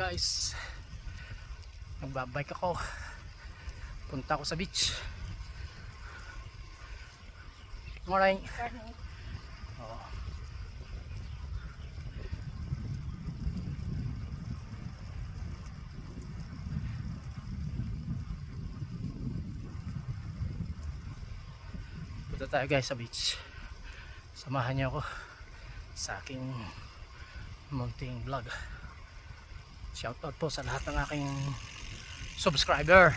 guys. Nagbabike ako. Punta ako sa beach. Morning Oo. punta tayo guys sa beach. Samahan niyo ako sa aking munting vlog shoutout po sa lahat ng aking subscriber.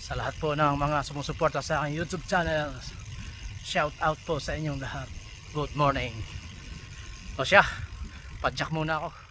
Sa lahat po ng mga sumusuporta sa aking youtube channel. Shoutout po sa inyong lahat. Good morning. O siya padyak muna ako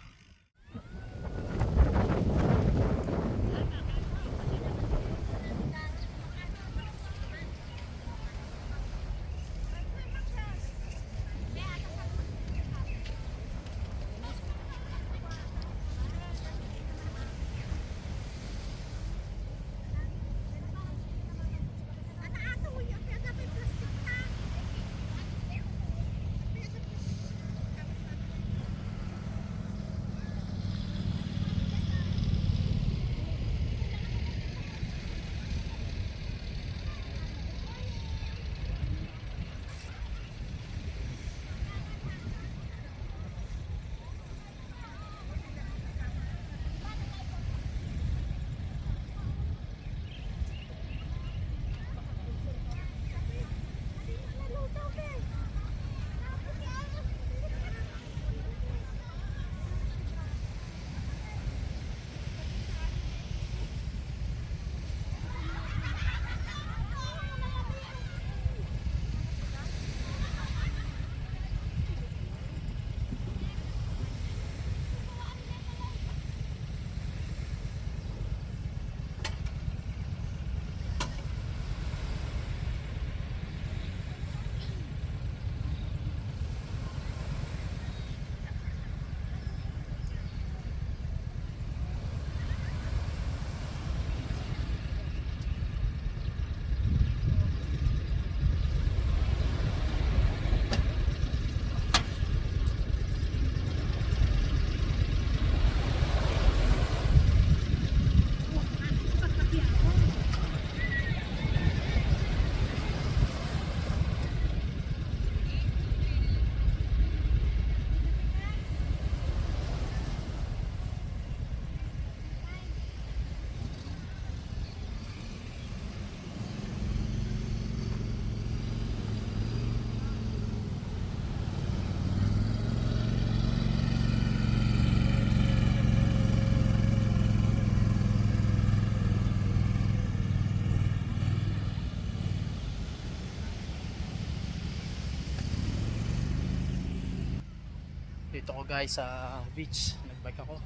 dito ko guys sa beach. Nagbike ako.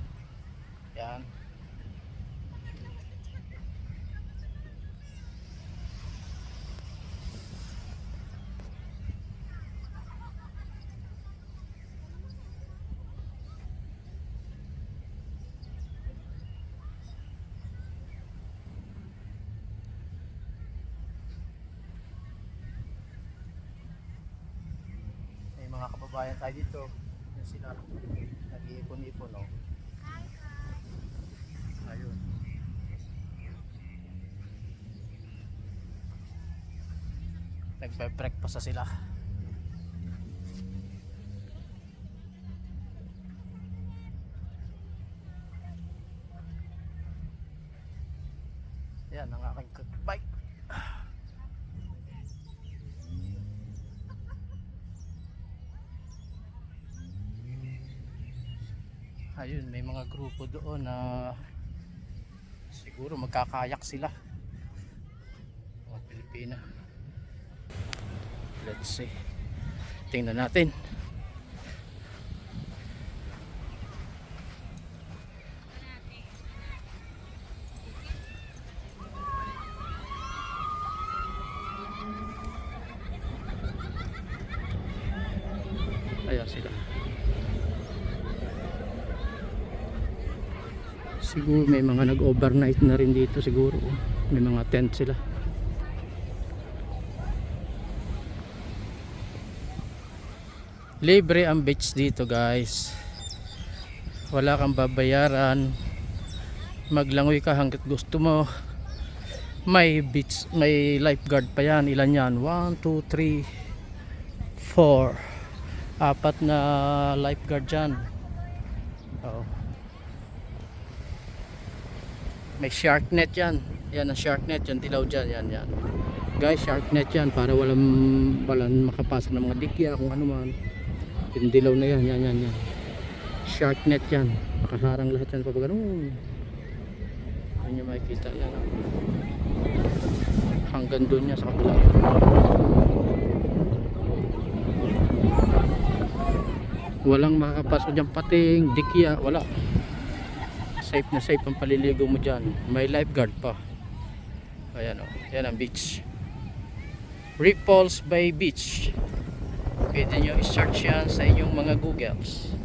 Yan. Mga kababayan tayo dito sila. Nag-iipon-ipon oh. ayun. Nagbe-breakfast na sila yan ang aking bike ayun may mga grupo doon na siguro magkakayak sila. Mga Pilipina. Let's see. Tingnan natin ayan sila siguro may mga nag-overnight na rin dito siguro. Oh. may mga tent sila. Libre ang beach dito guys. Wala kang babayaran. Maglangoy ka hanggat gusto mo. May beach may lifeguard pa yan. Ilan yan? 1, 2, 3 4 apat na lifeguard dyan. Oo. May shark net yan. Yan ang shark net yan dilaw dyan yan yan. Guys shark net yan para walang walang makapasok ng mga dikya kung ano man. Yung dilaw na yan yan yan yan. Shark net yan. Nakaharang lahat yan pag ganun ano nyo makikita yan oh. hanggang doon niya sa kabila. Walang makakapasok dyan pating dikya wala safe na safe ang paliligo mo dyan. May lifeguard pa. Ayan o yan ang beach. Ripples by Beach. Pwede nyo i-search yan sa inyong mga googles.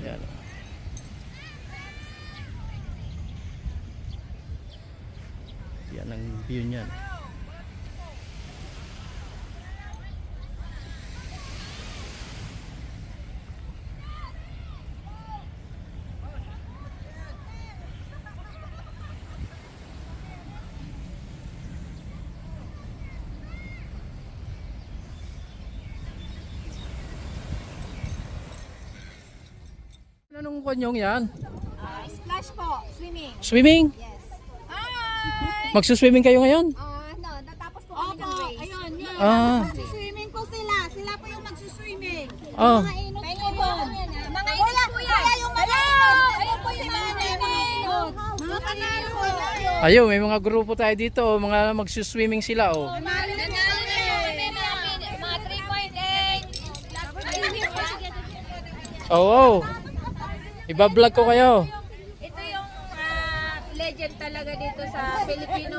Yan o. yan ang view nyan anong kanyong yan? Ah, splash po, swimming. swimming? Yes. Hi! magsuswimming kayo ngayon? Ah, no, natapos po kami ng race. Ayun, yun. Ah. Magsuswimming po sila. Sila po yung magsuswimming. Oh. Mga inot po. Mga inot po yan. Yung mga inot. Ayun po yung mga inot. Mga panalo po. Ayun, may mga grupo tayo dito, oh, mga magsuswimming sila oh. Kami mga 3.8. Iba-vlog ko kayo. Ito yung ah, legend talaga dito sa Filipino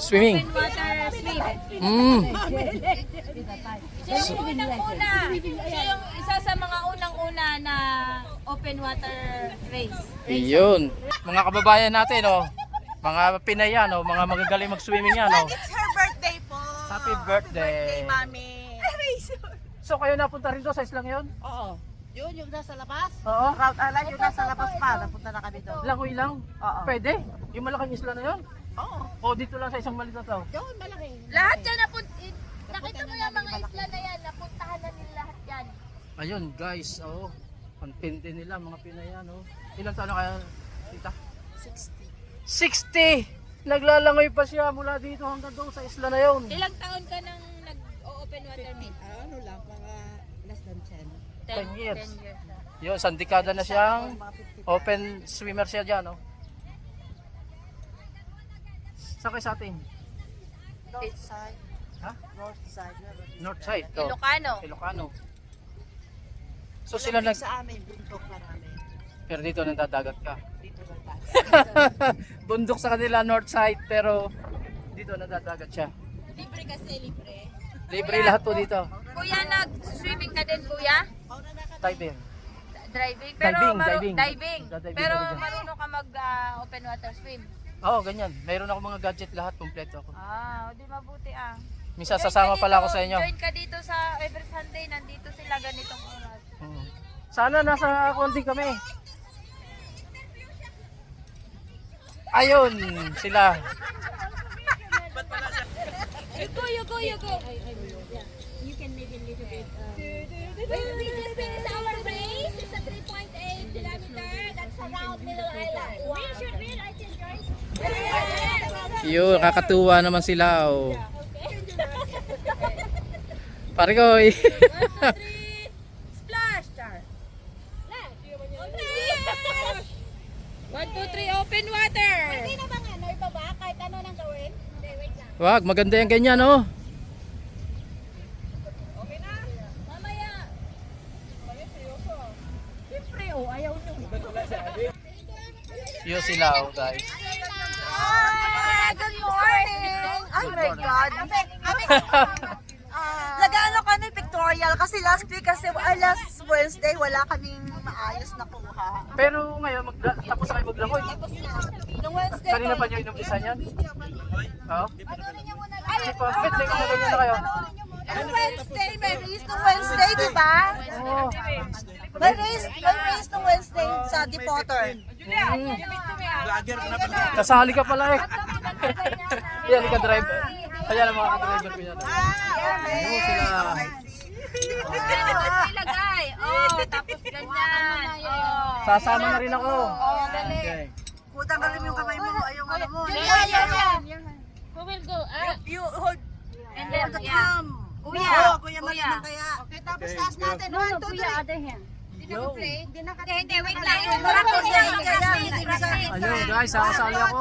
Swimming. open water swim. Mm. Siya yung unang-una. Siya yung isa sa mga unang-una na open water race. Iyon. Mga kababayan natin oh. Mga Pinay yan oh, mga magagaling mag-swimming yan oh. It's her birthday po. Happy birthday. Mami. So kayo napunta rin doon sa islang yon? Oo. Yun, yung nasa labas. Oo. Route ala, yung nasa labas pa. Napunta na kami doon. Langoy lang? Oo. Pwede? Yung malaking isla na yon? Oo. O dito lang sa isang maliit na to? Yun, malaki. Lahat yan napun... Nakita mo yung mga isla na yan, napuntahan na nila lahat yan. Ayun guys, oh. Ang tindi nila mga Pinay yan oh. Ilang taon na kaya tita? 60. 60! Naglalangoy pa siya mula dito hanggang doon sa isla na yon. Ilang taon ka nang nag-open water meet? Ah, ano lang, 10. 10 years. 10 years na. Yun, sandikada na siyang open swimmer siya dyan, oh. Saan kayo sa atin? North side. Ha? North side. North side, to. Ilocano. Ilocano. So sila nag... Sa amin, bundok marami. Pero dito nagdadagat ka. Dito lang tayo. Bundok sa kanila, north side, pero dito nagdadagat siya. Libre kasi, libre. Libre lahat po dito. Kuya, kuya? Diving. Driving. Pero Diving, maru- diving. diving. Dadiving Pero dyan. marunong ka mag-open water swim. Oo, ganyan. Mayroon ako mga gadget lahat, kompleto ako. Ah, di mabuti ah. Minsan Join sasama ka pala ako dito, sa inyo. Join ka dito sa every Sunday, nandito sila ganitong oras. Mm. Sana nasa konti kami. Ayun, sila. You go, you go, you go. You can maybe a little bit. Um, Well, Yun, kakatuwa naman sila. Oh. Pare ko, eh. Splash, Char. One, two, three, open water. Hindi na bang ano, ibaba kahit ano nang gawin? Hindi, wait lang. Wag, maganda yung ganyan, oh. Mamaya. Siyempre, oh, ayaw nyo. Yun sila, oh, guys. Hi! Good morning! Oh my God! Nag-ano kami pictorial kasi last week kasi ah, last Wednesday wala kaming maayos na kuha. Pero ngayon, mag tapos na kayo maglangoy. Nung Wednesday, Kanina pa nyo inumpisan yan? Oo? ay, Sige po, bet, may mga ganyan na kayo. Nung Wednesday, may race nung Wednesday, di ba? Oo. May race, may race no Wednesday sa Depotter. Kasali ka pala eh. Yan, ka driver. Kaya lang mga ka-driver ko yan. Ano sila? Ilagay. Oh, tapos ganyan. Oh. Sasama na rin ako. Oh, dali. Okay. Putang galim yung kamay mo, ayaw ano mo. Who will go? Ah, You hold and then, the yeah. Kuya, Oo, kuya, mali kuya. na kaya. Okay, tapos Okay, taas natin. One, two, three. Yo. Hindi, hindi, wait lang. Practice Practice yan, lang, kaya, practice, hindi practice. Ayun guys, sasali ako.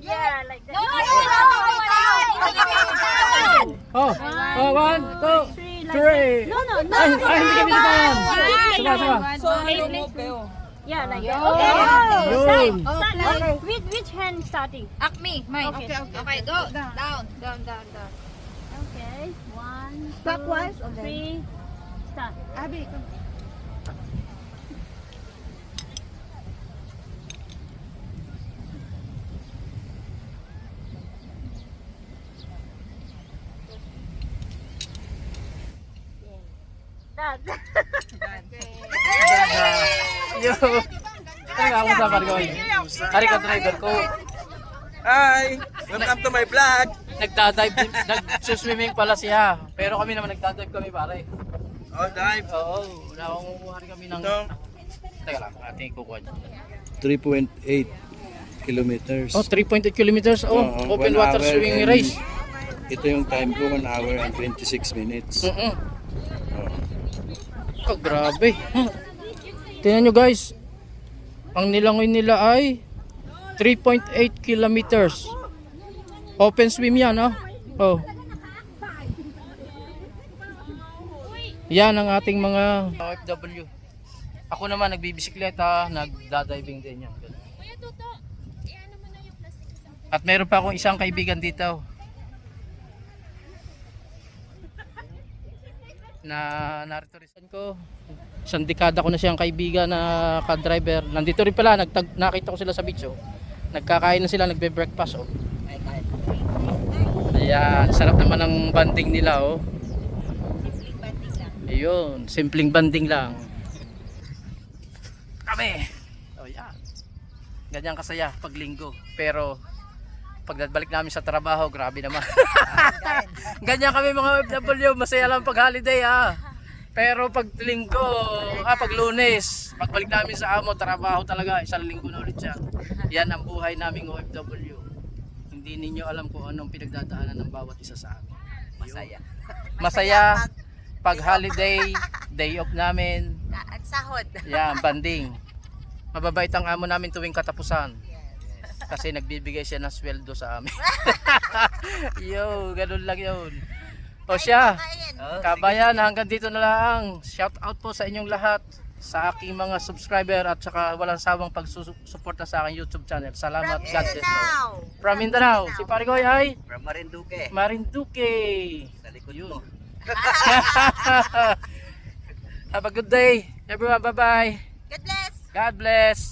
Yeah, like that. No, no, no, no, Oh, oh, one, two, three. No, no, no. Ay, ay hindi kami nabayan. Sama, sama. So, move kayo. Yeah, like that. Okay. Yun. Okay. Which, which hand starting? Acme, mine. Okay, okay. Okay, go. Down, down, down, down. One, two, Clockwise, okay. three, start. Abi, come. Done. Yo. Ay, ako sa parko. Ari ka driver ko. Hi! Welcome to my vlog! Nagdadive din, nag-swimming pala siya. Pero kami naman nagdadive kami pare. Oh, dive! Oo, nakakumuha rin kami ng... Ito, Teka lang, ating kukuha dyan. 3.8 kilometers. Oh, 3.8 kilometers. Oh, Oo, open one water hour swimming and- race. Ito yung time ko, 1 hour and 26 minutes. Mm-mm. Oo. Oh, grabe. Tingnan nyo guys. Ang nilangoy nila ay 3.8 kilometers. Open swim yan, oh. Oh. Yan ang ating mga OFW. Ako naman nagbibisikleta, nagdadiving din yan. At meron pa akong isang kaibigan dito. na narito rin ko. Isang dekada ko na siyang kaibigan na ka-driver. Nandito rin pala, nagtag, nakita ko sila sa beach. Oh. Nagkakain na sila, nagbe-breakfast. Oh. Ayan, sarap naman ng banding nila. Oh. Ayun, simpleng banding lang. Kami. Oh, yan. Ganyan kasaya pag linggo. Pero pag balik namin sa trabaho, grabe naman. Ganyan kami mga OFW, masaya lang pag holiday ah. Pero pag linggo, ah pag lunes, pagbalik namin sa amo, trabaho talaga, isang linggo na ulit siya. Yan ang buhay naming OFW. Hindi ninyo alam kung anong pinagdadaanan ng bawat isa sa amin. Masaya. Masaya pag holiday, day off namin, At sahod. yan, banding. Mababait ang amo namin tuwing katapusan. Kasi nagbibigay siya ng sweldo sa amin. Yo, ganun lang yun. O siya, kabayan, hanggang dito na lang. Shout out po sa inyong lahat sa aking mga subscriber at saka walang sawang pagsusuporta sa aking YouTube channel. Salamat, God bless you. From Mindanao, si Parigoy ay from Marinduque. Marinduque. Sa likod Yun. mo. Have a good day, everyone. Bye-bye. God bless. God bless.